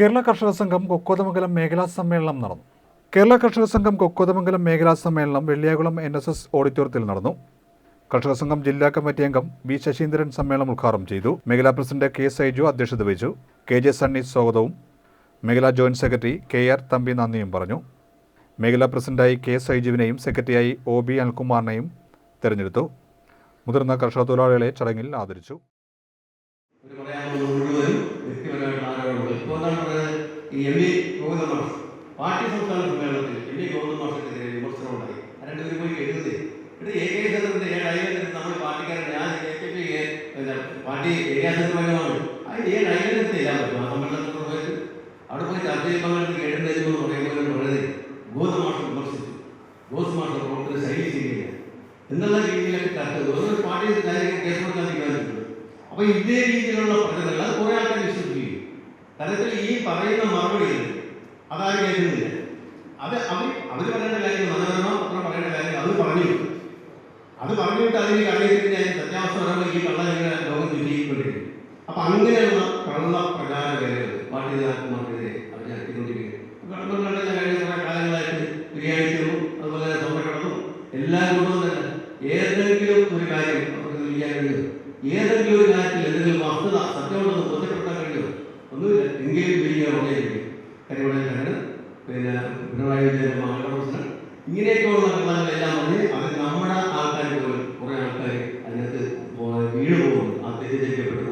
കേരള കർഷക സംഘം കൊക്കോതമംഗലം മേഖലാ സമ്മേളനം നടന്നു. കേരള കർഷക സംഘം കൊക്കോതമംഗലം മേഖലാ സമ്മേളനം വെള്ളിയാകുളം എൻ എസ് എസ് ഓഡിറ്റോറിയത്തിൽ നടന്നു. കർഷക സംഘം ജില്ലാ കമ്മിറ്റി അംഗം വി ശശീന്ദ്രൻ സമ്മേളനം ഉദ്ഘാടനം ചെയ്തു. മേഖലാ പ്രസിഡന്റ് കെ സൈജു അധ്യക്ഷത വഹിച്ചു. കെ ജെ സണ്ണി സ്വാഗതവും മേഖലാ joint secretary K R Thampi നന്ദിയും പറഞ്ഞു. മേഖലാ പ്രസിഡന്റായി കെ സൈജുവിനെയും സെക്രട്ടറിയായി ഒ ബി അനിൽകുമാറിനെയും തെരഞ്ഞെടുത്തു. മുതിർന്ന കർഷക തൊഴിലാളികളെ ചടങ്ങിൽ ആദരിച്ചു. പറയുന്നത് ഈ എം ഇ ഗോവിന്ദ മാഷ് പാർട്ടി സംസ്ഥാന സമ്മേളനത്തിൽ എം ഇ ഗോവിന്ദ മാഷക്കെതിരെ വിമർശനം ഉണ്ടായി ആ രണ്ടുപേരും പോയി എഴുതുന്നേ എന്നിട്ട് എ കെ ചന്ദ്രന്റെ ഏഴ് അയലെടുത്ത് നമ്മൾ പാർട്ടിക്കാരൻ ഞാൻ എ കെ പി പിന്നെ പാർട്ടി ഏരിയ സംഘമാണ് ആ ഏഴ് അയലെടുത്ത് ചെയ്യാൻ പറ്റും ആ സമ്മേളനത്തിൽ പോയിട്ട് അവിടെ പോയി ചർച്ച ചെയ്യുമ്പോൾ കേടുന്നതെന്ന് പറയുമ്പോൾ പറയുന്നത് ഗോവിന്ദ മാഷ് വിമർശിച്ചു ഗോസ് മാഷ് പ്രവർത്തന ശൈലി ശരിയില്ല എന്നുള്ള രീതിയിലൊക്കെ ചർച്ച ചെയ്തു അതൊരു പാർട്ടി കാര്യം കേസ് കൊടുക്കാൻ തീരുമാനിച്ചിട്ടുണ്ട് അപ്പൊ ഇതേ രീതിയിലുള്ള പ്രചരണങ്ങൾ അത് കുറെ ആൾക്കാർ വിശ്വസിക്കുകയും തരത്തിൽ ഈ പറയുന്ന മറുപടി അതാരും കേൾക്കുന്നില്ല അത് അവർ അവർ പറയേണ്ട കാര്യം മനോരമ പത്രം പറയേണ്ട കാര്യം അത് പറഞ്ഞു. അത് പറഞ്ഞിട്ട് അതിന് ഞാൻ സത്യാവസ്ഥ പറയുമ്പോൾ ഈ കള്ള ഇങ്ങനെ ലോകം ചുറ്റിക്കൊണ്ടിരിക്കും അപ്പൊ അങ്ങനെയുള്ള കള്ള പ്രചാര വേലകൾ പാർട്ടി നേതാക്കന്മാർക്കെതിരെ അവർ നടത്തിക്കൊണ്ടിരിക്കുന്നത് കഴിഞ്ഞ കുറെ കാലങ്ങളായിട്ട് ബിരിയാണി അതുപോലെ അതുപോലെ സ്വർണക്കടത്തും എല്ലാം കൊണ്ടും തന്നെ ഏതെങ്കിലും ഒരു കാര്യം അവർക്ക് ഏതെങ്കിലും ഒരു കാര്യത്തിൽ എന്തെങ്കിലും വസ്തുത പിന്നെ പിണറായി വിജയന്റെ മകളുടെ പ്രശ്നം ഇങ്ങനെയൊക്കെയുള്ള കള്ളങ്ങളെല്ലാം പറഞ്ഞ് അവർ നമ്മുടെ ആൾക്കാർ പോലും കുറെ ആൾക്കാർ അതിനകത്ത് വീണ് പോകുന്നു ആ തെറ്റിദ്ധരിക്കപ്പെട്ടു.